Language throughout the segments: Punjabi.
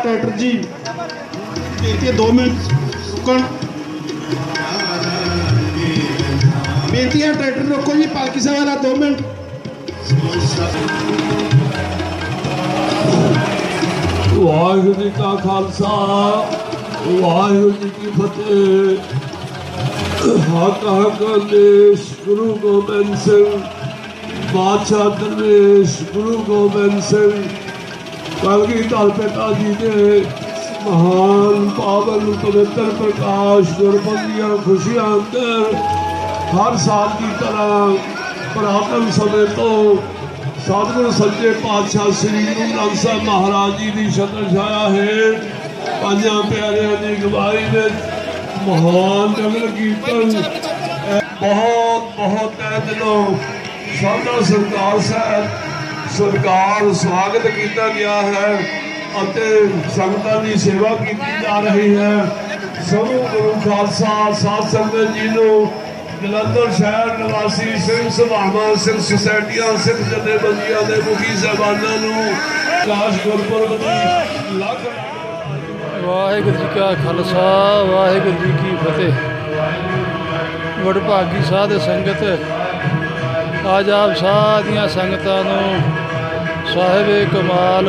ਪਾਲਕੀ ਸਾਹਿਬ ਦਾ ਟਰੈਕਟਰ ਜੀ ਬੇਨਤੀ ਹੈ 2 ਮਿੰਟ ਰੁਕਣ ਬੇਨਤੀ ਹੈ ਟਰੈਕਟਰ ਰੋਕੋ ਜੀ ਪਾਲਕੀ ਸਾਹਿਬ ਦਾ 2 ਮਿੰਟ ਵਾਹਿਗੁਰੂ ਜੀ ਕਾ ਖਾਲਸਾ ਵਾਹਿਗੁਰੂ ਜੀ ਕੀ ਫਤਿਹ ਹਕ ਹਕ ਦੇਸ਼ ਗੁਰੂ ਗੋਬਿੰਦ ਸਿੰਘ ਬਾਦਸ਼ਾਹ ਪਿਤਾ ਜੀ ਦੇ ਮਹਾਨ ਪਾਵਨ ਪਵਿੱਤਰ ਪ੍ਰਕਾਸ਼ ਗੁਰਬੰਦੀਆਂ ਖੁਸ਼ੀਆਂ ਅੰਦਰ ਹਰ ਸਾਲ ਦੀ ਤਰ੍ਹਾਂ ਪ੍ਰਾਪਨ ਸਮੇਂ ਤੋਂ ਸਤਿਗੁਰੂ ਸੱਚੇ ਪਾਤਸ਼ਾਹ ਸ੍ਰੀ ਗੁਰੂ ਗ੍ਰੰਥ ਸਾਹਿਬ ਮਹਾਰਾਜ ਜੀ ਦੀ ਸ਼ਤਰ ਛਾਇਆ ਹੈ ਪੰਜਾਂ ਪਿਆਰਿਆਂ ਦੀ ਗਵਾਹੀ ਵਿੱਚ ਮਹਾਨ ਨਗਰ ਕੀਰਤਨ। ਬਹੁਤ ਬਹੁਤ ਤਹਿ ਦਿਲੋਂ ਸਾਡਾ ਸਰਕਾਰ ਸਾਹਿਬ ਸਤਿਕਾਰ, ਸਵਾਗਤ ਕੀਤਾ ਗਿਆ ਹੈ ਅਤੇ ਸੰਗਤਾਂ ਦੀ ਸੇਵਾ ਕੀਤੀ ਜਾ ਰਹੀ ਹੈ। ਸਭ ਗੁਰੂ ਖਾਲਸਾ, ਸਾਧ ਸੰਗਤ ਜੀ ਨੂੰ ਜਲੰਧਰ ਸ਼ਹਿਰ ਨਿਵਾਸੀ ਸਿੰਘ ਸਭਾਵਾਂ ਸਿੰਘ ਸੁਸਾਇਟੀਆਂ ਸਿੰਘ ਜਥੇਬੰਦੀਆਂ ਦੇ ਮੁਖੀ ਸਾਹਿਬਾਨਾਂ ਨੂੰ ਕਾਸ਼ ਗੁਰਪੁਰਬ ਦੀ ਲੱਖ ਵਾਹਿਗੁਰੂ ਜੀ ਕਾ ਖਾਲਸਾ, ਵਾਹਿਗੁਰੂ ਜੀ ਕੀ ਫਤਿਹ। ਵਡਭਾਗੀ ਸਾਧ ਸੰਗਤ, ਅੱਜ ਆਪ ਸਾਧੀਆਂ ਸੰਗਤਾਂ ਨੂੰ ਸਾਹਿਬੇ ਕਮਾਲ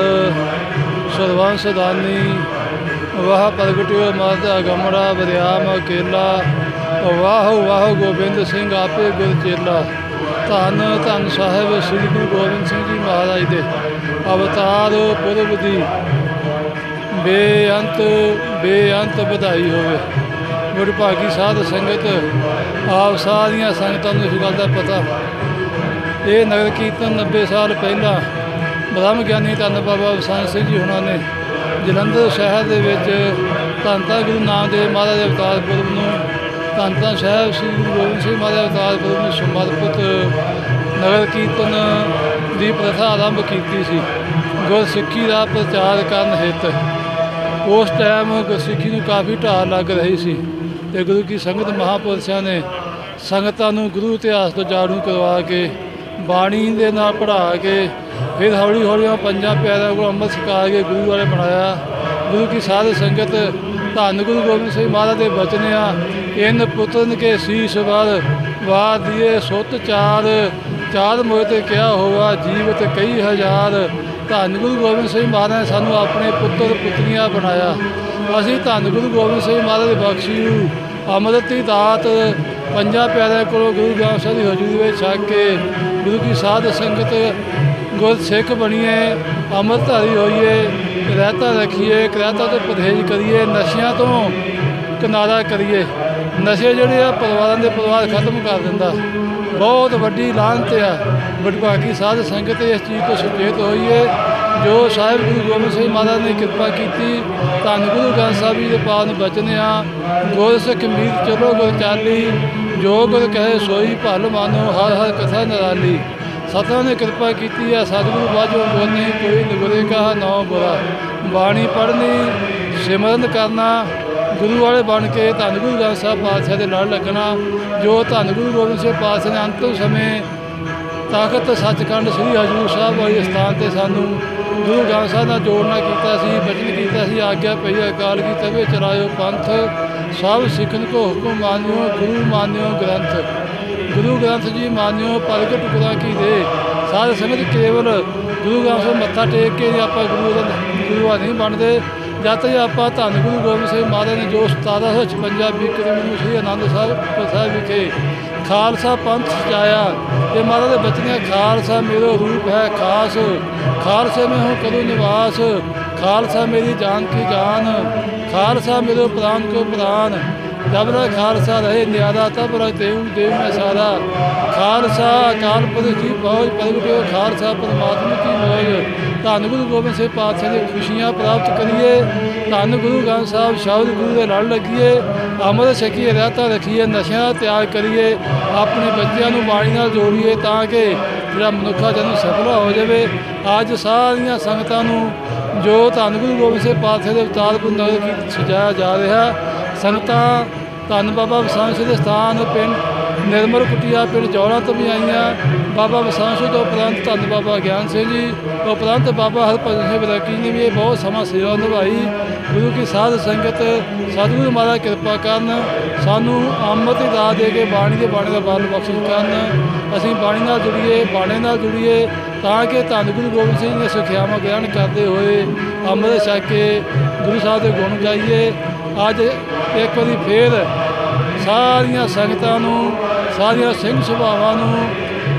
ਸਰਵੰਸ ਦਾਨੀ ਵਾਹ ਪ੍ਰਗਟਿਓ ਮਾਤਾ ਗਮੜਾ ਬਰਿਆਮ ਅਕੇਲਾ, ਵਾਹ ਵਾਹ ਗੋਬਿੰਦ ਸਿੰਘ ਆਪੇ ਗੁਰ ਚੇਲਾ। ਧੰਨ ਧੰਨ ਸਾਹਿਬ ਸ੍ਰੀ ਗੁਰੂ ਗੋਬਿੰਦ ਸਿੰਘ ਜੀ ਮਹਾਰਾਜ ਦੇ। ਅਵਤਾਰ ਪੁਰਬ ਦੀ ਬੇਅੰਤ ਬੇਅੰਤ ਵਧਾਈ ਹੋਵੇ। ਗੁਰਭਾਗੀ ਸਾਧ ਸੰਗਤ, ਆਪ ਸਾਰੀਆਂ ਸੰਗਤਾਂ ਨੂੰ ਇਸ ਗੱਲ ਦਾ ਪਤਾ। ਇਹ ਨਗਰ ਕੀਰਤਨ 90 ਸਾਲ ਪਹਿਲਾਂ ਬ੍ਰਹਮ ਗਿਆਨੀ ਧੰਨ ਬਾਬਾ ਬਸੰਤ ਸਿੰਘ ਜੀ ਹੁਣਾਂ ਨੇ ਜਲੰਧਰ ਸ਼ਹਿਰ ਦੇ ਵਿੱਚ ਧੰਨ ਧੰਨ ਗੁਰੂ ਨਾਮਦੇਵ ਮਹਾਰਾਜ ਦੇ ਅਵਤਾਰ ਪੁਰਬ ਨੂੰ ਧੰਨ ਧੰਨ ਸਾਹਿਬ ਸ੍ਰੀ ਗੁਰੂ ਗੋਬਿੰਦ ਸਿੰਘ ਮਹਾਰਾਜ ਦੇ ਅਵਤਾਰ ਪੁਰਬ ਨੂੰ ਸਮਰਪਿਤ ਨਗਰ ਕੀਰਤਨ ਦੀ ਪ੍ਰਥਾ ਆਰੰਭ ਕੀਤੀ ਸੀ। ਗੁਰਸਿੱਖੀ ਦਾ ਪ੍ਰਚਾਰ ਕਰਨ ਹਿੱਤ। ਉਸ ਟਾਈਮ ਗੁਰਸਿੱਖੀ ਨੂੰ ਕਾਫੀ ਢਾਹ ਲੱਗ ਰਹੀ ਸੀ ਤੇ ਗੁਰੂ ਕੀ ਸੰਗਤ ਮਹਾਪੁਰਸ਼ਾਂ ਨੇ ਸੰਗਤਾਂ ਨੂੰ ਗੁਰੂ ਇਤਿਹਾਸ ਤੋਂ ਜਾਣੂ ਕਰਵਾ ਕੇ ਬਾਣੀ ਦੇ ਨਾਲ ਪੜ੍ਹਾ ਕੇ ਫਿਰ ਹੌਲੀ ਹੌਲੀ ਉਹ ਪੰਜਾਂ ਪਿਆਰਿਆਂ ਕੋਲ ਅੰਮ੍ਰਿਤ ਛਕਾ ਕੇ ਗੁਰੂ ਵਾਲੇ ਬਣਾਇਆ। ਗੁਰੂ ਕੀ ਸਾਧ ਸੰਗਤ, ਧੰਨ ਗੁਰੂ ਗੋਬਿੰਦ ਸਿੰਘ ਮਹਾਰਾਜ ਦੇ ਬਚਨ ਆ। ਇਨ ਪੁੱਤਰਨ ਕੇ ਸੀਸ ਵਾਰ, ਵਾ ਦੀਏ ਸੁੱਤ ਚਾਰ। ਚਾਰ ਮੋਹ ਤੇ ਕਿਹਾ ਹੋਵਾ ਜੀਵਤ ਕਈ ਹਜ਼ਾਰ। ਧੰਨ ਗੁਰੂ ਗੋਬਿੰਦ ਸਿੰਘ ਮਹਾਰਾਜ ਨੇ ਸਾਨੂੰ ਆਪਣੇ ਪੁੱਤਰ ਪੁੱਤਰੀਆਂ ਬਣਾਇਆ। ਅਸੀਂ ਧੰਨ ਗੁਰੂ ਗੋਬਿੰਦ ਸਿੰਘ ਮਹਾਰਾਜ ਦੀ ਬਖਸ਼ੀ ਨੂੰ ਅੰਮ੍ਰਿਤ ਦੀ ਦਾਤ ਪੰਜਾਂ ਪਿਆਰਿਆਂ ਕੋਲੋਂ ਗੁਰੂ ਗ੍ਰੰਥ ਸਾਹਿਬ ਦੀ ਹਜ਼ੂਰੀ ਵਿੱਚ ਛਕ ਕੇ ਗੁਰੂ ਕੀ ਸਾਧ ਸੰਗਤ ਗੁਰ ਸਿੱਖ ਬਣੀਏ, ਅੰਮ੍ਰਿਤਧਾਰੀ ਹੋਈਏ ਰਹਿਤਾ ਰੱਖੀਏ ਕਿਰਾਤਾ ਤੋਂ ਪਰਹੇਜ਼ ਕਰੀਏ, ਨਸ਼ਿਆਂ ਤੋਂ ਕਿਨਾਰਾ ਕਰੀਏ। ਨਸ਼ੇ ਜਿਹੜੇ ਆ ਪਰਿਵਾਰਾਂ ਦੇ ਪਰਿਵਾਰ ਖਤਮ ਕਰ ਦਿੰਦਾ। ਬਹੁਤ ਵੱਡੀ ਲਾਹਨਤ ਆ। ਵਡਭਾਗੀ ਸਾਧ ਸੰਗਤ ਇਸ ਚੀਜ਼ ਤੋਂ ਸੁਚੇਤ ਹੋਈਏ। ਜੋ ਸਾਹਿਬ ਗੁਰੂ ਗੋਬਿੰਦ ਸਿੰਘ ਮਹਾਰਾਜ ਨੇ ਕਿਰਪਾ ਕੀਤੀ, ਧੰਨ ਗੁਰੂ ਗ੍ਰੰਥ ਸਾਹਿਬ ਜੀ ਦੇ ਪਾਵਨ ਬਚਨ ਆ। ਗੁਰ ਸਿੱਖ ਮੀਤ ਚਲੋ ਗੁਰ ਚਾਲੀ, ਜੋ ਗੁਰ ਕਹੇ ਸੋਈ ਭਲ ਮਾਨੋ, ਹਰ ਹਰ ਕਥਾ ਨਰਾਲੀ। ਸਤਿਗੁਰਾਂ ਨੇ ਕਿਰਪਾ ਕੀਤੀ ਹੈ ਸਤਿਗੁਰੂ ਬਾਝੋ ਬੋਲਣੀ ਕੋਈ ਨਿਗਰੇ ਕਹਾ ਨਾ ਬੁਰਾ। ਬਾਣੀ ਪੜ੍ਹਨੀ, ਸਿਮਰਨ ਕਰਨਾ, ਗੁਰੂ ਵਾਲੇ ਬਣ ਕੇ ਧੰਨ ਗੁਰੂ ਗ੍ਰੰਥ ਸਾਹਿਬ ਪਾਤਸ਼ਾਹ ਦੇ ਨਾਲ ਲੱਗਣਾ, ਜੋ ਧੰਨ ਗੁਰੂ ਗੋਬਿੰਦ ਸਿੰਘ ਪਾਤਸ਼ਾਹ ਨੇ ਅੰਤਿਮ ਸਮੇਂ ਤਾਕਤ ਸੱਚਖੰਡ ਸ੍ਰੀ ਹਜੂਰ ਸਾਹਿਬ ਵਾਲੇ ਸਥਾਨ ਤੇ ਸਾਨੂੰ ਗੁਰੂ ਗ੍ਰੰਥ ਸਾਹਿਬ ਨਾਲ ਜੋੜਨਾ ਕੀਤਾ ਸੀ, ਬਚਨ ਕੀਤਾ ਸੀ, ਆਗਿਆ ਪਈ, ਅਕਾਲ ਕੀ ਤਵੇ ਚਲਾਇਓ ਪੰਥ, ਸਭ ਸਿੱਖਨ ਕੋ ਹੁਕਮ ਮਾਨਿਓ, ਗੁਰੂ ਮਾਨਿਓ ਗ੍ਰੰਥ। ਗੁਰੂ ਗ੍ਰੰਥ ਜੀ ਮਾਨਿਓ ਪ੍ਰਗਟ ਟੁਕੜਾ ਕੀ ਦੇ? ਸਾਧ ਸੰਗਤ ਕੇਵਲ ਗੁਰੂ ਗ੍ਰੰਥ ਸਾਹਿਬ ਮੱਥਾ ਟੇਕ ਕੇ ਨਹੀਂ ਆਪਾਂ ਗੁਰੂ ਦਾ ਗੁਰੂ ਨਹੀਂ ਬਣਦੇ। ਜਦ ਤੱਕ ਆਪਾਂ ਧੰਨ ਗੁਰੂ ਗੋਬਿੰਦ ਸਿੰਘ ਮਹਾਰਾਜ ਨੇ ਜੋ 1756 ਬੀਕਰੀ ਨੂੰ ਸ੍ਰੀ ਆਨੰਦ ਸਾਹਿਬ ਸਾਹਿਬ ਵਿਖੇ ਖਾਲਸਾ ਪੰਥ ਸਜਾਇਆ ਤੇ ਮਹਾਰਾਜ ਦੇ ਬਚਨੇ ਖਾਲਸਾ ਮੇਰਾ ਰੂਪ ਹੈ ਖਾਸ। ਖਾਲਸੇ ਮੈਂ ਹੂੰ ਕਦੋਂ ਨਿਵਾਸ? ਖਾਲਸਾ ਮੇਰੀ ਜਾਨ ਕੀ ਜਾਨ? ਖਾਲਸਾ ਮੇਰੇ ਪ੍ਰਾਨ ਕੋ ਪ੍ਰਾਨ। ਜਬ ਖਾਲਸਾ ਰਹੇ ਨਿਆਦਾ ਤਬ ਰਹ ਦੇਵ ਦੇਵ ਮੈਂ ਸਾਰਾ ਖਾਲਸਾ ਅਕਾਲ ਪੁਰਖ ਕੀ ਫੌਜ ਪ੍ਰਗਟਿਓ ਖਾਲਸਾ ਪਰਮਾਤਮਾ ਕੀ ਮੌਜ ਧੰਨ ਗੁਰੂ ਗੋਬਿੰਦ ਸਿੰਘ ਪਾਤਸ਼ਾਹ ਦੀ ਖੁਸ਼ੀਆਂ ਪ੍ਰਾਪਤ ਕਰੀਏ। ਧੰਨ ਗੁਰੂ ਗ੍ਰੰਥ ਸਾਹਿਬ, ਸ਼ਬਦ ਗੁਰੂ ਦੇ ਨਾਲ ਲੱਗੀਏ। ਅੰਮ੍ਰਿਤ ਛਕੀਏ ਰਹਿਤਾ ਰੱਖੀਏ, ਨਸ਼ਿਆਂ ਤਿਆਗ ਕਰੀਏ। ਆਪਣੇ ਬੱਚਿਆਂ ਨੂੰ ਬਾਣੀ ਨਾਲ ਜੋੜੀਏ ਤਾਂ ਕਿ ਜਿਹੜਾ ਮਨੁੱਖਾ ਜਨਮ ਸਫਲ ਹੋ ਜਾਵੇ। ਅੱਜ ਸਾਰੀਆਂ ਸੰਗਤਾਂ ਨੂੰ ਜੋ ਧੰਨ ਗੁਰੂ ਗੋਬਿੰਦ ਸਿੰਘ ਪਾਤਸ਼ਾਹ ਦੇ ਅਵਤਾਰ ਪੁਰ ਨਗਰ ਕੀ ਸਜਾਇਆ ਜਾ ਰਿਹਾ ਸੰਗਤਾਂ ਧੰਨ ਬਾਬਾ ਵਸਾਂ ਸਿੰਘ ਦੇ ਸਥਾਨ ਪਿੰਡ ਨਿਰਮਲ ਕੁਟੀਆ ਪਿੰਡ ਜੌਲਾ ਤੋਂ ਵੀ ਆਈਆਂ। ਬਾਬਾ ਵਸਾਂਸੂ ਤੋਂ ਉਪਰੰਤ ਧੰਨ ਬਾਬਾ ਗਿਆਨ ਸਿੰਘ ਜੀ, ਉਪਰੰਤ ਬਾਬਾ ਹਰਭਜਨ ਸਿੰਘ ਬਰਾਕੀ ਨੇ ਵੀ ਇਹ ਬਹੁਤ ਸਮਾਂ ਸੇਵਾ ਨਿਭਾਈ। ਗੁਰੂ ਕੀ ਸਾਧ ਸੰਗਤ, ਸਤਿਗੁਰੂ ਮਹਾਰਾਜ ਕਿਰਪਾ ਕਰਨ, ਸਾਨੂੰ ਅੰਮ੍ਰਿਤ ਦਾ ਦੇ ਕੇ ਬਾਣੀ ਦੇ ਬਾਣੀ ਦਾ ਬਲ ਬਖਸ਼ਿਸ਼ ਕਰਨ। ਅਸੀਂ ਬਾਣੀ ਨਾਲ ਜੁੜੀਏ, ਬਾਣੇ ਨਾਲ ਜੁੜੀਏ, ਤਾਂ ਕਿ ਧੰਨ ਗੁਰੂ ਗੋਬਿੰਦ ਸਿੰਘ ਦੀਆਂ ਸਿੱਖਿਆਵਾਂ ਗ੍ਰਹਿਣ ਕਰਦੇ ਹੋਏ ਅੰਮ੍ਰਿਤ ਛਕ ਕੇ ਗੁਰੂ ਸਾਹਿਬ ਦੇ ਗੁਣ ਗਾਈਏ। ਅੱਜ ਇੱਕ ਵਾਰੀ ਫੇਰ ਸਾਰੀਆਂ ਸੰਗਤਾਂ ਨੂੰ, ਸਾਰੀਆਂ ਸਿੰਘ ਸੁਭਾਵਾਂ ਨੂੰ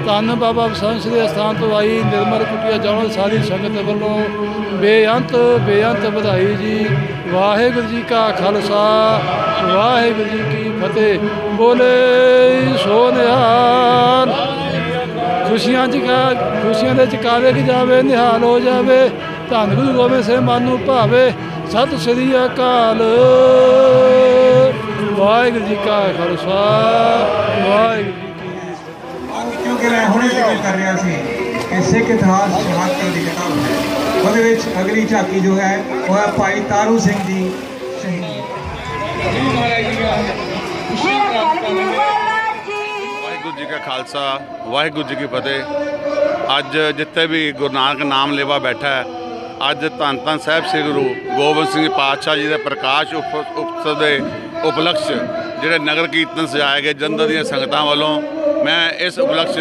ਧੰਨ ਬਾਬਾ ਬਸੰਤ ਦੇ ਅਸਥਾਨ ਤੋਂ ਆਈ ਨਿਰਮਲ ਕੁਟੀਆ ਜਾਣੋ ਸਾਰੀ ਸੰਗਤ ਵੱਲੋਂ ਬੇਅੰਤ ਬੇਅੰਤ ਵਧਾਈ ਜੀ। ਵਾਹਿਗੁਰੂ ਜੀ ਕਾ ਖਾਲਸਾ, ਵਾਹਿਗੁਰੂ ਜੀ ਕੀ ਫਤਿਹ। ਬੋਲੇ ਸੋ ਨਿਹਾਲ ਖੁਸ਼ੀਆਂ ਚ ਖੁਸ਼ੀਆਂ ਦੇ ਚਕਾਰੇ ਕਿ ਜਾਵੇ, ਨਿਹਾਲ ਹੋ ਜਾਵੇ। ਧੰਨ ਗੁਰੂ ਗੋਬਿੰਦ ਸਿੰਘ ਮਨ ਨੂੰ ਭਾਵੇ। ਸਤਿ ਸ੍ਰੀ ਅਕਾਲ। ਵਾਹਿਗੁਰੂ ਜੀ ਕਾ ਖਾਲਸਾ ਵਾਹਿਗੁਰੂ ਜੀ ਕੀ ਫਤਿਹ। ਕਿਉਂਕਿ ਮੈਂ ਹੁਣੇ ਜ਼ਿਕਰ ਕਰ ਰਿਹਾ ਸੀ ਕਿ ਸਿੱਖ ਇਤਿਹਾਸ ਸ਼ਹਾਦਤ ਦੀ ਕਿਤਾਬ ਹੈ। ਉਹਦੇ ਵਿੱਚ ਅਗਲੀ ਝਾਕੀ ਜੋ ਹੈ ਉਹ ਹੈ ਭਾਈ ਤਾਰੂ ਸਿੰਘ ਜੀ ਸ਼ਹੀਦ। ਵਾਹਿਗੁਰੂ ਜੀ ਕਾ ਖਾਲਸਾ ਵਾਹਿਗੁਰੂ ਜੀ ਕੀ ਫਤਿਹ। ਅੱਜ ਜਿੱਥੇ ਵੀ ਗੁਰੂ ਨਾਨਕ ਨਾਮ ਲੇਵਾ ਬੈਠਾ ਹੈ ਅੱਜ ਧੰਨ ਧੰਨ ਸਾਹਿਬ ਸ੍ਰੀ ਗੁਰੂ ਗੋਬਿੰਦ ਸਿੰਘ ਪਾਤਸ਼ਾਹ ਜੀ ਦੇ ਪ੍ਰਕਾਸ਼ ਉਪ- ਉਤਸਵ ਦੇ ਉਪਲਕਸ਼ ਜਿਹੜੇ ਨਗਰ ਕੀਰਤਨ ਸਜਾਏ ਗਏ ਜਲੰਧਰ ਦੀਆਂ ਸੰਗਤਾਂ ਵੱਲੋਂ, ਮੈਂ ਇਸ ਉਪਲਕਸ਼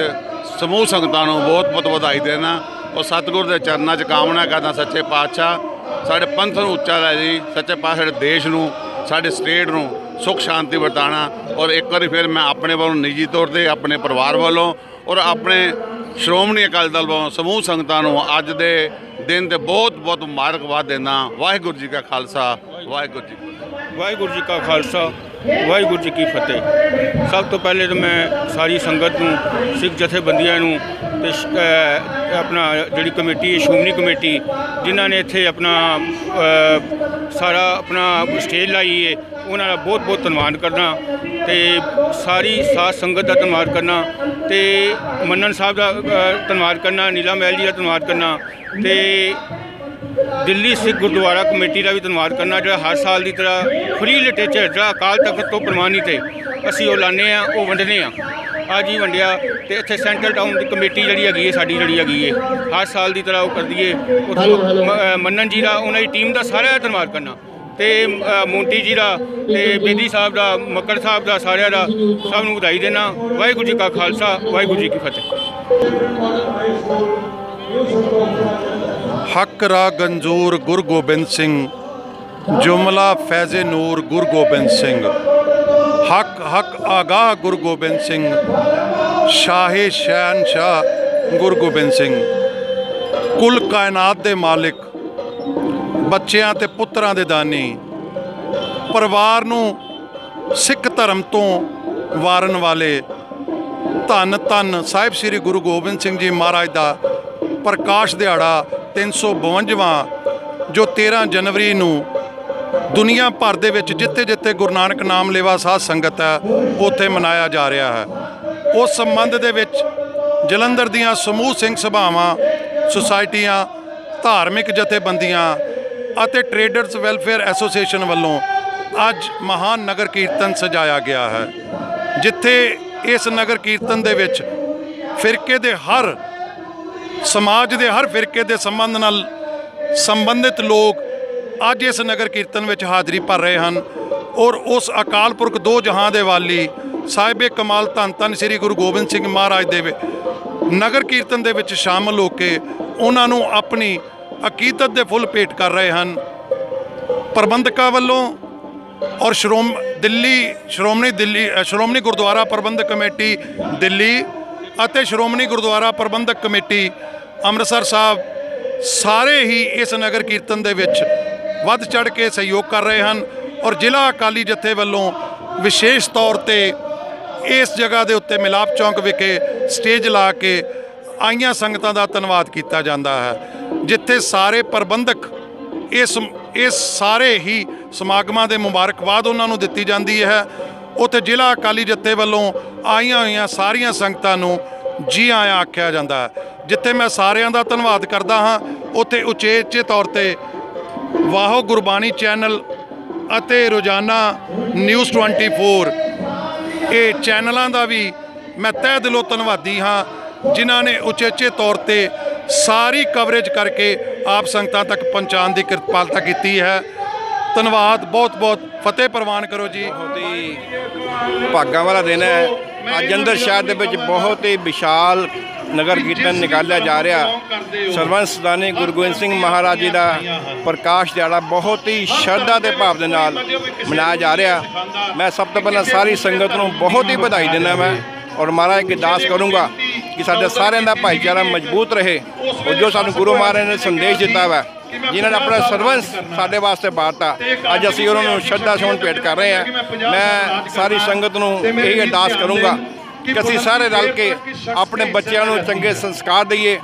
ਸਮੂਹ ਸੰਗਤਾਂ ਨੂੰ ਬਹੁਤ ਬਹੁਤ ਵਧਾਈ ਦੇਣਾ। ਔਰ ਸਤਿਗੁਰ ਦੇ ਚਰਨਾਂ 'ਚ ਕਾਮਨਾ ਕਰਦਾ ਸੱਚੇ ਪਾਤਸ਼ਾਹ, ਸਾਡੇ ਪੰਥ ਨੂੰ ਉੱਚਾ ਲੈ ਜੀ, ਸੱਚੇ ਪਾਤਸ਼ਾਹ ਸਾਡੇ ਦੇਸ਼ ਨੂੰ, ਸਾਡੇ ਸਟੇਟ ਨੂੰ ਸੁਖ ਸ਼ਾਂਤੀ ਵਰਤਾਣਾ ਔਰ ਇੱਕ ਵਾਰੀ ਫਿਰ ਮੈਂ ਆਪਣੇ ਵੱਲੋਂ ਨਿੱਜੀ ਤੌਰ ਤੇ ਆਪਣੇ ਪਰਿਵਾਰ ਵੱਲੋਂ ਔਰ ਆਪਣੇ ਸ਼੍ਰੋਮਣੀ ਅਕਾਲੀ ਦਲ ਵੱਲੋਂ ਸਮੂਹ ਸੰਗਤਾਂ ਨੂੰ ਅੱਜ ਦੇ ਦਿਨ ਤੇ ਬਹੁਤ ਬਹੁਤ ਮੁਬਾਰਕਬਾਦ ਦਿੰਦਾ ਵਾਹਿਗੁਰੂ ਜੀ ਕਾ ਖਾਲਸਾ, ਵਾਹਿਗੁਰੂ ਜੀ ਵਾਹਿਗੁਰੂ ਜੀ ਕਾ ਖਾਲਸਾ। ਵਾਹਿਗੁਰੂ ਜੀ ਕੀ ਫਤਿਹ। ਸਭ ਤੋਂ ਪਹਿਲੇ ਤਾਂ ਮੈਂ ਸਾਰੀ ਸੰਗਤ ਨੂੰ, ਸਿੱਖ ਜਥੇਬੰਦੀਆਂ ਨੂੰ ਤੇ ਆਪਣਾ ਜਿਹੜੀ ਕਮੇਟੀ ਹੈ, ਸ਼੍ਰੋਮਣੀ ਕਮੇਟੀ, ਜਿਨ੍ਹਾਂ ਨੇ ਇੱਥੇ ਆਪਣਾ ਸਾਰਾ ਆਪਣਾ ਸਟੇਜ ਲਾਈ ਹੈ, ਉਹਨਾਂ ਦਾ ਬਹੁਤ ਬਹੁਤ ਧੰਨਵਾਦ ਕਰਨਾ ਤੇ ਸਾਰੀ ਸਾਧ ਸੰਗਤ ਦਾ ਧੰਨਵਾਦ ਕਰਨਾ ਤੇ ਮੰਨਣ ਸਾਹਿਬ ਦਾ ਧੰਨਵਾਦ ਕਰਨਾ, ਨੀਲਾ ਮਹਿਲ ਜੀ ਦਾ ਧੰਨਵਾਦ ਕਰਨਾ ਤੇ ਦਿੱਲੀ ਸਿੱਖ ਗੁਰਦੁਆਰਾ ਕਮੇਟੀ ਦਾ ਵੀ ਧੰਨਵਾਦ ਕਰਨਾ ਜਿਹੜਾ ਹਰ ਸਾਲ ਦੀ ਤਰ੍ਹਾਂ ਫ੍ਰੀ ਲਿਟਰੇਚਰ ਜਿਹੜਾ ਅਕਾਲ ਤਖਤ ਤੋਂ ਪ੍ਰਮਾਣਿਤ ਹੈ ਅਸੀਂ ਉਹ ਲਾਣੇ ਆ ਉਹ ਵੰਡਨੇ ਆ ਅੱਜ ਹੀ ਵੰਡਿਆ ਤੇ ਇੱਥੇ ਸੈਂਟਰਲ ਟਾਊਨ ਦੀ ਕਮੇਟੀ ਜਿਹੜੀ ਹੈਗੀ ਹੈ ਸਾਡੀ ਜਿਹੜੀ ਹੈਗੀ ਹੈ ਹਰ ਸਾਲ ਦੀ ਤਰ੍ਹਾਂ ਉਹ ਕਰਦੀ ਹੈ। ਉੱਥੋਂ ਮੰਨਨ ਜੀ ਦਾ ਉਹਨਾਂ ਦੀ ਟੀਮ ਦਾ ਸਾਰਿਆਂ ਦਾ ਧੰਨਵਾਦ ਕਰਨਾ। ਤੇ ਮੋਂਟੀ ਜੀ ਦਾ ਤੇ ਬੇਦੀ ਸਾਹਿਬ ਦਾ ਮੱਕੜ ਸਾਹਿਬ ਦਾ ਸਾਰਿਆਂ ਦਾ ਸਭ ਨੂੰ ਵਧਾਈ ਦੇਣਾ। ਵਾਹਿਗੁਰੂ ਜੀ ਕਾ ਖਾਲਸਾ ਵਾਹਿਗੁਰੂ ਜੀ ਕੀ ਫਤਿਹ। ਹੱਕ ਰਾ ਗੰਜੂਰ ਗੁਰ ਗੋਬਿੰਦ ਸਿੰਘ, ਜੁਮਲਾ ਫੈਜ਼ੇ ਨੂਰ ਗੁਰ ਗੋਬਿੰਦ ਸਿੰਘ। ਹੱਕ ਹੱਕ ਆਗਾ ਗੁਰ ਗੋਬਿੰਦ ਸਿੰਘ, ਸ਼ਾਹੇ ਸ਼ਹਿਨशाह ਗੁਰ ਗੋਬਿੰਦ ਸਿੰਘ। ਕੁੱਲ ਕਾਇਨਾਤ ਦੇ ਮਾਲਿਕ, ਬੱਚਿਆਂ ਤੇ ਪੁੱਤਰਾਂ ਦੇ ਦਾਨੀ, ਪਰਿਵਾਰ ਨੂੰ ਸਿੱਖ ਧਰਮ ਤੋਂ ਵਾਰਨ ਵਾਲੇ ਧੰਨ ਧੰਨ ਸਾਹਿਬ ਸ੍ਰੀ ਗੁਰੂ ਗੋਬਿੰਦ ਸਿੰਘ ਜੀ ਮਹਾਰਾਜ ਦਾ ਪ੍ਰਕਾਸ਼ ਦਿਹਾੜਾ 352ਵਾਂ ਜੋ 13 ਜਨਵਰੀ ਨੂੰ ਦੁਨੀਆ ਭਰ ਦੇ ਵਿੱਚ ਜਿੱਥੇ ਜਿੱਥੇ ਗੁਰੂ ਨਾਨਕ ਨਾਮ ਲੇਵਾ ਸਾਧ ਸੰਗਤ ਹੈ, ਉੱਥੇ ਮਨਾਇਆ ਜਾ ਰਿਹਾ ਹੈ। ਉਸ ਸੰਬੰਧ ਦੇ ਵਿੱਚ ਜਲੰਧਰ ਦੀਆਂ ਸਮੂਹ ਸਿੰਘ ਸਭਾਵਾਂ, ਸੁਸਾਇਟੀਆਂ, ਧਾਰਮਿਕ ਜਥੇਬੰਦੀਆਂ ਅਤੇ ਟਰੇਡਰਸ ਵੈਲਫੇਅਰ ਐਸੋਸੀਏਸ਼ਨ ਵੱਲੋਂ ਅੱਜ ਮਹਾਨ ਨਗਰ ਕੀਰਤਨ ਸਜਾਇਆ ਗਿਆ ਹੈ, ਜਿੱਥੇ ਇਸ ਨਗਰ ਕੀਰਤਨ ਦੇ ਵਿੱਚ ਫਿਰਕੇ ਦੇ ਹਰ ਸਮਾਜ ਦੇ ਹਰ ਫਿਰਕੇ ਦੇ ਸੰਬੰਧ ਨਾਲ ਸੰਬੰਧਿਤ ਲੋਕ ਅੱਜ ਇਸ ਨਗਰ ਕੀਰਤਨ ਵਿੱਚ ਹਾਜ਼ਰੀ ਭਰ ਰਹੇ ਹਨ ਔਰ ਉਸ ਅਕਾਲ ਪੁਰਖ ਦੋ ਜਹਾਂ ਦੇ ਵਾਲੀ ਸਾਹਿਬੇ ਕਮਾਲ ਧੰਨ ਧੰਨ ਸ੍ਰੀ ਗੁਰੂ ਗੋਬਿੰਦ ਸਿੰਘ ਮਹਾਰਾਜ ਦੇ ਨਗਰ ਕੀਰਤਨ ਦੇ ਵਿੱਚ ਸ਼ਾਮਲ ਹੋ ਕੇ ਉਹਨਾਂ ਨੂੰ ਆਪਣੀ ਅਕੀਦਤ ਦੇ ਫੁੱਲ ਭੇਟ ਕਰ ਰਹੇ ਹਨ। ਪ੍ਰਬੰਧਕਾਂ ਵੱਲੋਂ ਔਰ ਸ਼੍ਰੋਮ ਦਿੱਲੀ ਸ਼੍ਰੋਮਣੀ ਦਿੱਲੀ ਸ਼੍ਰੋਮਣੀ ਗੁਰਦੁਆਰਾ ਪ੍ਰਬੰਧਕ ਕਮੇਟੀ ਦਿੱਲੀ ਅਤੇ ਸ਼੍ਰੋਮਣੀ ਗੁਰਦੁਆਰਾ ਪ੍ਰਬੰਧਕ ਕਮੇਟੀ ਅੰਮ੍ਰਿਤਸਰ ਸਾਹਿਬ ਸਾਰੇ ਹੀ ਇਸ ਨਗਰ ਕੀਰਤਨ ਦੇ ਵਿੱਚ ਵੱਧ ਚੜ ਕੇ ਸਹਿਯੋਗ ਕਰ ਰਹੇ ਹਨ ਔਰ ਜ਼ਿਲ੍ਹਾ ਅਕਾਲੀ ਜਥੇ ਵੱਲੋਂ ਵਿਸ਼ੇਸ਼ ਤੌਰ ਤੇ ਇਸ ਜਗ੍ਹਾ ਦੇ ਉੱਤੇ ਮਿਲਾਪ ਚੌਂਕ ਵਿਖੇ ਸਟੇਜ ਲਾ ਕੇ ਆਈਆਂ ਸੰਗਤਾਂ ਦਾ ਧੰਨਵਾਦ ਕੀਤਾ ਜਾਂਦਾ ਹੈ, ਜਿੱਥੇ ਸਾਰੇ ਪ੍ਰਬੰਧਕ ਇਸ ਇਸ ਸਾਰੇ ਹੀ ਸਮਾਗਮਾਂ ਦੇ ਮੁਬਾਰਕਬਾਦ ਉਹਨਾਂ ਨੂੰ ਦਿੱਤੀ ਜਾਂਦੀ ਹੈ ਉੱਥੇ ਜ਼ਿਲ੍ਹਾ ਅਕਾਲੀ ਜੱਥੇ ਵੱਲੋਂ ਆਈਆਂ ਹੋਈਆਂ ਸਾਰੀਆਂ ਸੰਗਤਾਂ ਨੂੰ ਜੀ ਆਇਆਂ ਆਖਿਆ ਜਾਂਦਾ ਹੈ, ਜਿੱਥੇ ਮੈਂ ਸਾਰਿਆਂ ਦਾ ਧੰਨਵਾਦ ਕਰਦਾ ਹਾਂ। ਉੱਥੇ ਉਚੇਚੇ ਤੌਰ ਤੇ ਵਾਹੋ ਗੁਰਬਾਣੀ ਚੈਨਲ ਅਤੇ ਰੋਜ਼ਾਨਾ ਨਿਊਜ਼ 24 ਇਹ ਚੈਨਲਾਂ ਦਾ ਵੀ ਮੈਂ ਤਹਿ ਦਿਲੋਂ ਧੰਨਵਾਦੀ ਹਾਂ, ਜਿਨ੍ਹਾਂ ਨੇ ਉਚੇਚੇ ਤੌਰ ਤੇ ਸਾਰੀ ਕਵਰੇਜ ਕਰਕੇ ਆਪ ਸੰਗਤਾਂ ਤੱਕ ਪਹੁੰਚਾਉਣ ਦੀ ਕਿਰਪਾਲਤਾ ਕੀਤੀ ਹੈ। ਧੰਨਵਾਦ, ਬਹੁਤ ਬਹੁਤ ਫਤਿਹ ਪ੍ਰਵਾਨ ਕਰੋ ਜੀ। ਬਹੁਤ ਹੀ ਭਾਗਾਂ ਵਾਲਾ ਦਿਨ ਹੈ। ਅੱਜ ਅੰਦਰ ਸ਼ਹਿਰ ਦੇ ਵਿੱਚ ਬਹੁਤ ਹੀ ਵਿਸ਼ਾਲ ਨਗਰ ਕੀਰਤਨ ਨਿਕਾਲਿਆ ਜਾ ਰਿਹਾ। ਸਰਵੰਸ ਸਦਾਨੀ ਗੁਰੂ ਗੋਬਿੰਦ ਸਿੰਘ ਮਹਾਰਾਜ ਜੀ ਦਾ ਪ੍ਰਕਾਸ਼ ਦਿਹਾੜਾ ਬਹੁਤ ਹੀ ਸ਼ਰਧਾ ਦੇ ਭਾਵ ਦੇ ਨਾਲ ਮਨਾਇਆ ਜਾ ਰਿਹਾ। ਮੈਂ ਸਭ ਤੋਂ ਪਹਿਲਾਂ ਸਾਰੀ ਸੰਗਤ ਨੂੰ ਬਹੁਤ ਹੀ ਵਧਾਈ ਦਿੰਦਾ ਮੈਂ ਔਰ ਮਹਾਰਾਜ ਕੀ ਦਾਸ ਕਰੂੰਗਾ ਕਿ ਸਾਡੇ ਸਾਰਿਆਂ ਦਾ ਭਾਈਚਾਰਾ ਮਜ਼ਬੂਤ ਰਹੇ। ਔਰ ਜੋ ਸਾਨੂੰ ਗੁਰੂ ਮਹਾਰਾਜ ਨੇ ਸੰਦੇਸ਼ ਦਿੱਤਾ ਵਾ ਜਿਨ੍ਹਾਂ ਨੇ ਆਪਣਾ ਸਰਵੰਸ ਸਾਡੇ ਵਾਸਤੇ ਬਾਤਾ ਅੱਜ ਅਸੀਂ ਉਹਨਾਂ ਨੂੰ ਸ਼ਰਧਾ ਸੁਮਨ ਭੇਟ ਕਰ ਰਹੇ ਹਾਂ। ਮੈਂ ਸਾਰੀ ਸੰਗਤ ਨੂੰ ਇਹ ਅਰਦਾਸ ਕਰੂੰਗਾ ਕਿ ਅਸੀਂ ਸਾਰੇ ਰਲ ਕੇ ਆਪਣੇ ਬੱਚਿਆਂ ਨੂੰ ਚੰਗੇ ਸੰਸਕਾਰ ਦਈਏ।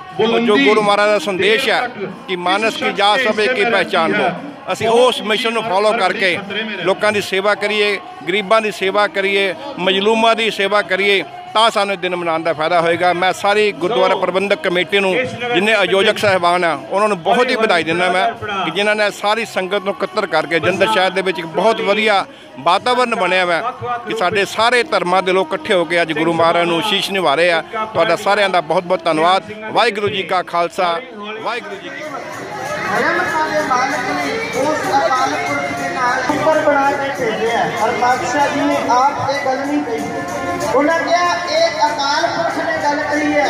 ਜੋ ਗੁਰੂ ਮਹਾਰਾਜ ਦਾ ਸੰਦੇਸ਼ ਹੈ ਕਿ ਮਾਨਸ ਕੀ ਜਾ ਸਭੇ ਕੀ ਪਹਿਚਾਨ ਹੋ। ਅਸੀਂ ਉਸ ਮਿਸ਼ਨ ਨੂੰ ਫੋਲੋ ਕਰਕੇ ਲੋਕਾਂ ਦੀ ਸੇਵਾ ਕਰੀਏ ਗਰੀਬਾਂ ਦੀ ਸੇਵਾ ਕਰੀਏ ਮਜਲੂਮਾਂ ਦੀ ਸੇਵਾ ਕਰੀਏ। ਤਾਂ ਸਾਨੂੰ ਇਹ ਦਿਨ ਮਨਾਉਣ ਦਾ ਫਾਇਦਾ ਹੋਏਗਾ। ਮੈਂ ਸਾਰੀ ਗੁਰਦੁਆਰਾ ਪ੍ਰਬੰਧਕ ਕਮੇਟੀ ਨੂੰ ਜਿੰਨੇ ਆਯੋਜਕ ਸਹਿਬਾਨ ਆ ਉਹਨਾਂ ਨੂੰ ਬਹੁਤ ਹੀ ਵਧਾਈ ਦਿੰਦਾ ਮੈਂ ਕਿ ਜਿਨ੍ਹਾਂ ਨੇ ਸਾਰੀ ਸੰਗਤ ਨੂੰ ਇਕੱਤਰ ਕਰਕੇ ਜੰਦਰ ਸ਼ਹਿਰ ਦੇ ਵਿੱਚ ਇੱਕ ਬਹੁਤ ਵਧੀਆ ਵਾਤਾਵਰਨ ਬਣਿਆ ਹੋਇਆ ਹੈ ਕਿ ਸਾਡੇ ਸਾਰੇ ਧਰਮਾਂ ਦੇ ਲੋਕ ਇਕੱਠੇ ਹੋ ਕੇ ਅੱਜ ਗੁਰੂ ਮਹਾਰਾਜ ਨੂੰ ਸ਼ੀਸ਼ ਨਿਭਾ ਰਹੇ ਆ ਤੁਹਾਡਾ ਸਾਰਿਆਂ ਦਾ ਬਹੁਤ ਬਹੁਤ ਧੰਨਵਾਦ। ਵਾਹਿਗੁਰੂ ਜੀ ਕਾ ਖਾਲਸਾ ਵਾਹਿਗੁਰੂ ਜੀ ਕੀ ਫਤਿਹ। ਰਹਿਮਤਾਂ ਦੇ ਮਾਲਕ ਨੇ ਉਸ ਅਕਾਲ ਪੁਰਖ ਦੇ ਨਾਲ ਉੱਪਰ ਬਣਾ ਕੇ ਭੇਜਿਆ ਹੈ। ਔਰ ਬਾਦਸ਼ਾਹ ਜੀ ਨੇ ਆਪ ਇਹ ਗੱਲ ਨਹੀਂ ਕਹੀ। ਉਹਨਾਂ ਕਿਹਾ ਇਹ ਅਕਾਲ ਪੁਰਖ ਨੇ ਗੱਲ ਕਹੀ ਹੈ।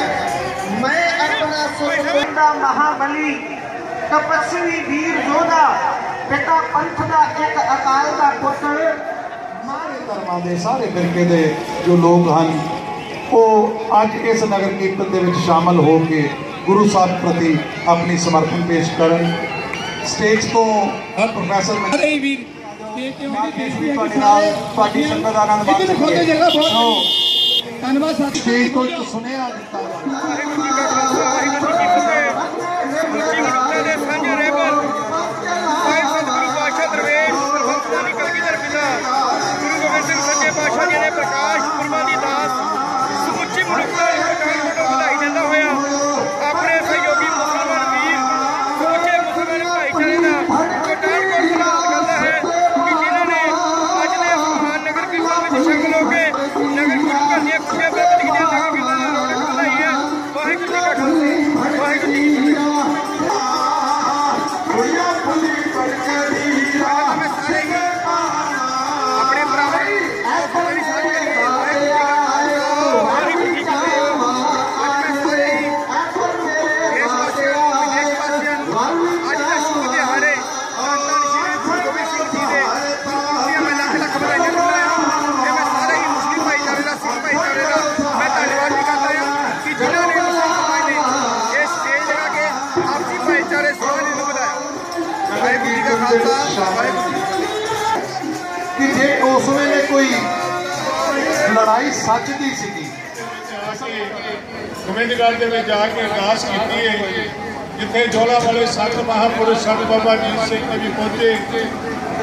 ਮੈਂ ਆਪਣਾ ਸੁਖ ਦਾ ਮਹਾਬਲੀ ਤਪਸਵੀ ਵੀਰ ਯੋਧਾ ਪਿਤਾ ਪੰਥ ਦਾ ਇੱਕ ਅਕਾਲ ਦਾ ਪੁੱਤਰ ਸਾਰੇ ਧਰਮਾਂ ਦੇ ਸਾਰੇ ਫਿਰਕੇ ਦੇ ਜੋ ਲੋਕ ਹਨ ਉਹ ਅੱਜ ਇਸ ਨਗਰ ਕੀਰਤਨ ਦੇ ਵਿੱਚ ਸ਼ਾਮਲ ਹੋ ਕੇ ਗੁਰੂ ਸਾਹਿਬ ਪ੍ਰਤੀ ਆਪਣੀ ਸਮਰਪਣ ਪੇਸ਼ ਕਰਨ। ਸਟੇਜ ਤੋਂ ਪ੍ਰੋਫੈਸਰ ਅਰੇ ਵੀਰ ਤੇ ਤੇ ਤੁਹਾਡੇ ਨਾਲ ਤੁਹਾਡੀ ਸੰਗਤ ਦਾ ਆਨੰਦ ਮਾਣ ਖੋਦੇ ਜਗ੍ਹਾ ਬਹੁਤ ਧੰਨਵਾਦ ਸਾਥੀ ਸਟੇਜ ਤੋਂ ਸੁਨੇਹਾ ਦਿੱਤਾ ਜਾਵੇ ਕਿ ਜੇ ਉਸ ਵੇਲੇ ਕੋਈ ਲੜਾਈ ਸੱਚ ਦੀ ਸੀਗੀ। ਗੋਬਿੰਦਗੜ੍ਹ ਦੇ ਵਿੱਚ ਜਾ ਕੇ ਅਰਦਾਸ ਕੀਤੀ ਹੈ ਜਿੱਥੇ ਜੋਲਾ ਵਾਲੇ ਸੰਤ ਮਹਾਪੁਰਸ਼ ਸੰਤ ਬਾਬਾ ਜੀਤ ਸਿੰਘ ਜੀ ਵੀ ਪਹੁੰਚੇ।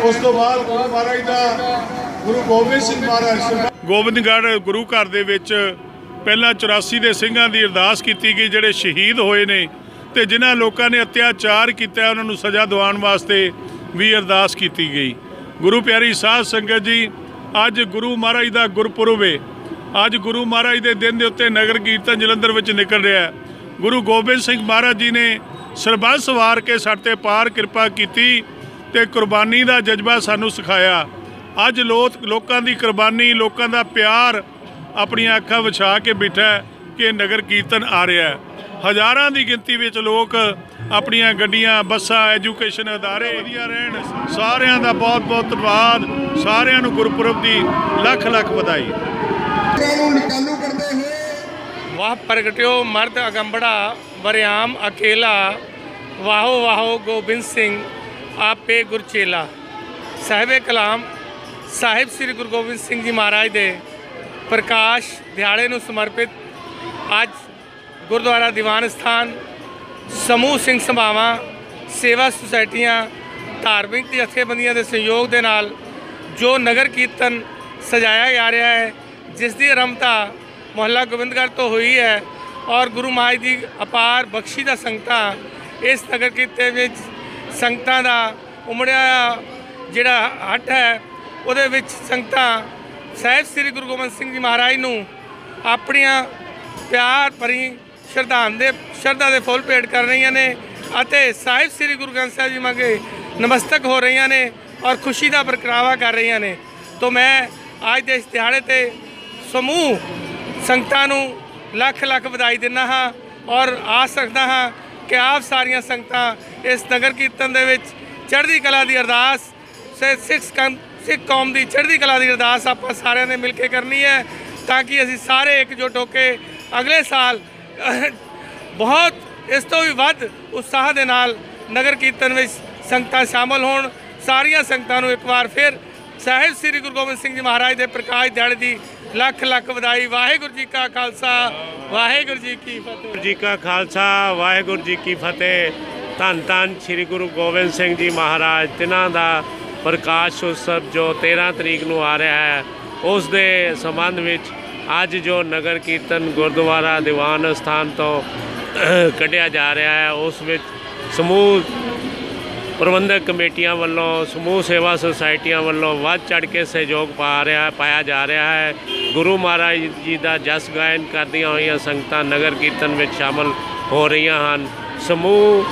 ਉਸ ਤੋਂ ਬਾਅਦ ਗੁਰੂ ਮਹਾਰਾਜ ਦਾ ਗੁਰੂ ਗੋਬਿੰਦ ਸਿੰਘ ਮਹਾਰਾਜ ਗੋਬਿੰਦਗੜ੍ਹ ਗੁਰੂ ਘਰ ਦੇ ਵਿੱਚ ਪਹਿਲਾਂ 84 ਦੇ ਸਿੰਘਾਂ ਦੀ ਅਰਦਾਸ ਕੀਤੀ ਗਈ ਜਿਹੜੇ ਸ਼ਹੀਦ ਹੋਏ ਨੇ। ਤੇ ਜਿਨ੍ਹਾਂ ਲੋਕਾਂ ਨੇ ਅਤਿਆਚਾਰ ਕੀਤਾ ਉਹਨਾਂ ਨੂੰ ਸਜ਼ਾ ਦਿਵਾਉਣ ਵਾਸਤੇ ਵੀ ਅਰਦਾਸ ਕੀਤੀ ਗਈ। ਗੁਰੂ ਪਿਆਰੀ ਸਾਧ ਸੰਗਤ ਜੀ, ਅੱਜ ਗੁਰੂ ਮਹਾਰਾਜ ਦਾ ਗੁਰਪੁਰਬ ਹੈ ਅੱਜ ਗੁਰੂ ਮਹਾਰਾਜ ਦੇ ਦਿਨ ਦੇ ਉੱਤੇ ਨਗਰ ਕੀਰਤਨ ਜਲੰਧਰ ਵਿੱਚ ਨਿਕਲ ਰਿਹਾ ਹੈ। ਗੁਰੂ ਗੋਬਿੰਦ ਸਿੰਘ ਮਹਾਰਾਜ ਜੀ ਨੇ ਸਰਬੱਤ ਸਵਾਰ ਕੇ ਸਾਡੇ ਤੇ ਪਾਰ ਕਿਰਪਾ ਕੀਤੀ ਤੇ ਕੁਰਬਾਨੀ ਦਾ ਜਜ਼ਬਾ ਸਾਨੂੰ ਸਿਖਾਇਆ। ਅੱਜ ਲੋਕ ਲੋਕਾਂ ਦੀ ਕੁਰਬਾਨੀ, ਲੋਕਾਂ ਦਾ ਪਿਆਰ ਆਪਣੀਆਂ ਅੱਖਾਂ ਵਿਛਾ ਕੇ ਬੈਠਾ ਕਿ ਨਗਰ ਕੀਰਤਨ ਆ ਰਿਹਾ ਹੈ। ਹਜ਼ਾਰਾਂ ਦੀ ਗਿਣਤੀ ਵਿੱਚ ਲੋਕ ਆਪਣੀਆਂ ਗੱਡੀਆਂ ਬੱਸਾਂ ਐਜੂਕੇਸ਼ਨ ਅਦਾਰੇ ਵਧੀਆ ਰਹਿਣ ਸਾਰਿਆਂ ਦਾ ਬਹੁਤ ਬਹੁਤ ਧੰਨਵਾਦ। ਸਾਰਿਆਂ ਨੂੰ ਗੁਰਪੁਰਬ ਦੀ ਲੱਖ ਲੱਖ ਵਧਾਈ ਵਾਹ ਪ੍ਰਗਟਿਓ ਮਰਦ ਅਗੰਬੜਾ ਬਰਿਆਮ ਅਕੇਲਾ। ਵਾਹੋ ਵਾਹੋ ਗੋਬਿੰਦ ਸਿੰਘ ਆਪੇ ਗੁਰਚੇਲਾ। ਸਾਹਿਬੇ ਕਲਾਮ ਸਾਹਿਬ ਸ੍ਰੀ ਗੁਰੂ ਗੋਬਿੰਦ ਸਿੰਘ ਜੀ ਮਹਾਰਾਜ ਦੇ ਪ੍ਰਕਾਸ਼ ਦਿਹਾੜੇ ਨੂੰ ਸਮਰਪਿਤ ਅੱਜ ਗੁਰਦੁਆਰਾ ਦੀਵਾਨ ਸਥਾਨ, ਸਮੂਹ ਸਿੰਘ ਸਭਾਵਾਂ, ਸੇਵਾ ਸੁਸਾਇਟੀਆਂ, ਧਾਰਮਿਕ ਜਥੇਬੰਦੀਆਂ ਦੇ ਸਹਿਯੋਗ ਦੇ ਨਾਲ ਜੋ ਨਗਰ ਕੀਰਤਨ ਸਜਾਇਆ ਜਾ ਰਿਹਾ ਹੈ, ਜਿਸ ਦੀ ਆਰੰਭਤਾ ਮੁਹੱਲਾ ਗੋਬਿੰਦਗੜ੍ਹ ਤੋਂ ਹੋਈ ਹੈ ਔਰ ਗੁਰੂ ਮਹਾਰਾਜ ਦੀ ਅਪਾਰ ਬਖਸ਼ੀ ਦਾ ਸੰਗਤਾਂ ਇਸ ਨਗਰ ਕੀਰਤਨ ਵਿੱਚ ਸੰਗਤਾਂ ਦਾ ਉਮੜਿਆ ਜਿਹੜਾ ਹੱਟ ਹੈ, ਉਹਦੇ ਵਿੱਚ ਸੰਗਤਾਂ ਸਾਹਿਬ ਸ੍ਰੀ ਗੁਰੂ ਗੋਬਿੰਦ ਸਿੰਘ ਜੀ ਮਹਾਰਾਜ ਨੂੰ ਆਪਣੀਆਂ ਪਿਆਰ ਭਰੀ ਸ਼ਰਧਾਂ ਦੇ ਸ਼ਰਧਾ ਦੇ ਫੁੱਲ ਭੇਟ ਕਰ ਰਹੀਆਂ ਨੇ ਅਤੇ ਸਾਹਿਬ ਸ੍ਰੀ ਗੁਰੂ ਗ੍ਰੰਥ ਸਾਹਿਬ ਜੀ ਮਗੇ ਨਮਸਤਕ ਹੋ ਰਹੀਆਂ ਨੇ ਔਰ ਖੁਸ਼ੀ ਦਾ ਪ੍ਰਗਟਾਵਾ ਕਰ ਰਹੀਆਂ ਨੇ। ਤੋਂ ਮੈਂ ਅੱਜ ਦੇ ਇਸ ਦਿਹਾੜੇ ਤੇ ਸਮੂਹ ਸੰਗਤਾਂ ਨੂੰ ਲੱਖ ਲੱਖ ਵਧਾਈ ਦਿੰਦਾ ਹਾਂ ਔਰ ਆਸ ਰੱਖਦਾ ਹਾਂ ਕਿ ਆਪ ਸਾਰੀਆਂ ਸੰਗਤਾਂ ਇਸ ਨਗਰ ਕੀਰਤਨ ਦੇ ਵਿੱਚ ਚੜ੍ਹਦੀ ਕਲਾ ਦੀ ਅਰਦਾਸ, ਸੇ ਸਿੱਖ ਸਿੱਖ ਕੌਮ ਦੀ ਚੜ੍ਹਦੀ ਕਲਾ ਦੀ ਅਰਦਾਸ ਆਪਾਂ ਸਾਰਿਆਂ ਨੇ ਮਿਲ ਕੇ ਕਰਨੀ ਹੈ ਤਾਂ ਕਿ ਅਸੀਂ ਸਾਰੇ ਇਕਜੁੱਟ ਹੋ ਕੇ ਅਗਲੇ ਸਾਲ, ਬਹੁਤ ਇਸ ਤੋਂ ਵੀ ਵੱਧ ਉਤਸ਼ਾਹ ਦੇ ਨਾਲ ਨਗਰ ਕੀਰਤਨ ਵਿੱਚ ਸੰਗਤਾਂ ਸ਼ਾਮਲ ਹੋਣ। ਸਾਰੀਆਂ ਸੰਗਤਾਂ ਨੂੰ ਇੱਕ ਵਾਰ ਫਿਰ ਸਾਹਿਬ ਸ੍ਰੀ ਗੁਰੂ ਗੋਬਿੰਦ ਸਿੰਘ ਜੀ ਮਹਾਰਾਜ ਦੇ ਪ੍ਰਕਾਸ਼ ਦਿਹਾੜੇ ਦੀ ਲੱਖ ਲੱਖ ਵਧਾਈ। ਵਾਹਿਗੁਰੂ ਜੀ ਕਾ ਖਾਲਸਾ, ਵਾਹਿਗੁਰੂ ਜੀ ਕੀ ਫਤਿਹ। ਜੀ ਕਾ ਖਾਲਸਾ, ਵਾਹਿਗੁਰੂ ਜੀ ਕੀ ਫਤਿਹ। ਧੰਨ ਧੰਨ ਸ੍ਰੀ ਗੁਰੂ ਗੋਬਿੰਦ ਸਿੰਘ ਜੀ ਮਹਾਰਾਜ, ਤਿਨਾਂ ਦਾ ਪ੍ਰਕਾਸ਼ ਉਤਸਵ ਜੋ 13 ਤਰੀਕ ਨੂੰ ਆ ਰਿਹਾ ਹੈ, ਉਸ ਦੇ ਸੰਬੰਧ ਵਿੱਚ ਅੱਜ ਜੋ ਨਗਰ ਕੀਰਤਨ ਗੁਰਦੁਆਰਾ ਦੀਵਾਨ ਸਥਾਨ ਤੋਂ ਕੱਢਿਆ ਜਾ ਰਿਹਾ ਹੈ, ਉਸ ਵਿੱਚ ਸਮੂਹ ਪ੍ਰਬੰਧਕ ਕਮੇਟੀਆਂ ਵੱਲੋਂ, ਸਮੂਹ ਸੇਵਾ ਸੁਸਾਇਟੀਆਂ ਵੱਲੋਂ ਵੱਧ ਚੜ ਕੇ ਸਹਿਯੋਗ ਪਾ ਰਿਹਾ, ਪਾਇਆ ਜਾ ਰਿਹਾ ਹੈ। ਗੁਰੂ ਮਹਾਰਾਜ ਜੀ ਦਾ ਜਸ ਗਾਇਨ ਕਰਦੀਆਂ ਹੋਈਆਂ ਸੰਗਤਾਂ ਨਗਰ ਕੀਰਤਨ ਵਿੱਚ ਸ਼ਾਮਲ ਹੋ ਰਹੀਆਂ ਹਨ। ਸਮੂਹ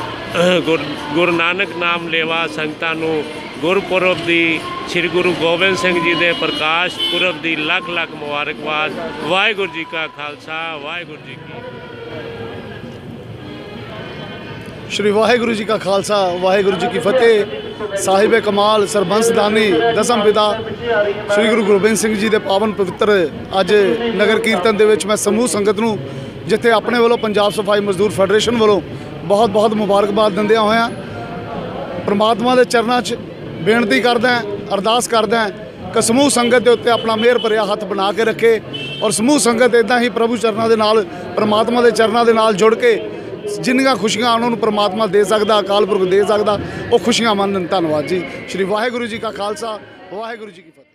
ਗੁਰ- ਗੁਰੂ ਨਾਨਕ ਨਾਮ ਲੇਵਾ ਸੰਗਤਾਂ ਨੂੰ ਗੁਰਪੁਰਬ ਦੀ ਸ੍ਰੀ ਗੁਰੂ ਗੋਬਿੰਦ ਸਿੰਘ ਜੀ ਦੇ ਪ੍ਰਕਾਸ਼ ਪੁਰਬ ਦੀ ਲੱਖ ਲੱਖ ਮੁਬਾਰਕਬਾਦ। ਵਾਹਿਗੁਰੂ ਜੀ ਕਾ ਖਾਲਸਾ, ਵਾਹਿਗੁਰੂ ਜੀ ਕੀ ਸ਼੍ਰੀ ਵਾਹਿਗੁਰੂ ਜੀ ਕਾ ਖਾਲਸਾ, ਵਾਹਿਗੁਰੂ ਜੀ ਕੀ ਫਤਿਹ। ਸਾਹਿਬ ਕਮਾਲ ਸਰਬੰਸ ਦਾਨੀ, ਦਸਮ ਪਿਤਾ ਸ਼੍ਰੀ ਗੁਰੂ ਗੋਬਿੰਦ ਸਿੰਘ ਜੀ ਦੇ ਪਾਵਨ ਪਵਿੱਤਰ ਅੱਜ ਨਗਰ ਕੀਰਤਨ ਦੇ ਵਿੱਚ ਮੈਂ ਸਮੂਹ ਸੰਗਤ ਨੂੰ, ਜਿੱਥੇ ਆਪਣੇ ਵੱਲੋਂ ਪੰਜਾਬ ਸਫ਼ਾਈ ਮਜ਼ਦੂਰ ਫੈਡਰੇਸ਼ਨ ਵੱਲੋਂ ਬਹੁਤ ਬਹੁਤ ਮੁਬਾਰਕਬਾਦ ਦਿੰਦਿਆਂ ਹੋਇਆਂ, ਪ੍ਰਮਾਤਮਾ ਦੇ ਚਰਨਾਂ 'ਚ ਬੇਨਤੀ ਕਰਦਾ ਅਰਦਾਸ ਕਰਦਾ ਕਿ ਸਮੂਹ ਸੰਗਤ ਦੇ ਉੱਤੇ ਆਪਣਾ ਮਿਹਰ ਭਰਿਆ ਹੱਥ ਬਣਾ ਕੇ ਰੱਖੇ ਔਰ ਸਮੂਹ ਸੰਗਤ ਇਦਾਂ ਹੀ ਪ੍ਰਭੂ ਚਰਨਾਂ ਦੇ ਨਾਲ, ਪ੍ਰਮਾਤਮਾ ਦੇ ਚਰਨਾਂ ਦੇ ਨਾਲ ਜੁੜ ਕੇ ਜਿੰਨੀਆਂ ਖੁਸ਼ੀਆਂ ਉਹਨਾਂ ਨੂੰ ਪ੍ਰਮਾਤਮਾ ਦੇ ਸਕਦਾ, ਅਕਾਲ ਪੁਰਖ ਦੇ ਸਕਦਾ, ਉਹ ਖੁਸ਼ੀਆਂ ਮੰਨਣ। ਧੰਨਵਾਦ ਜੀ। ਸ਼੍ਰੀ ਵਾਹਿਗੁਰੂ ਜੀ ਕਾ ਖਾਲਸਾ, ਵਾਹਿਗੁਰੂ ਜੀ ਕੀ ਫਤਿਹ।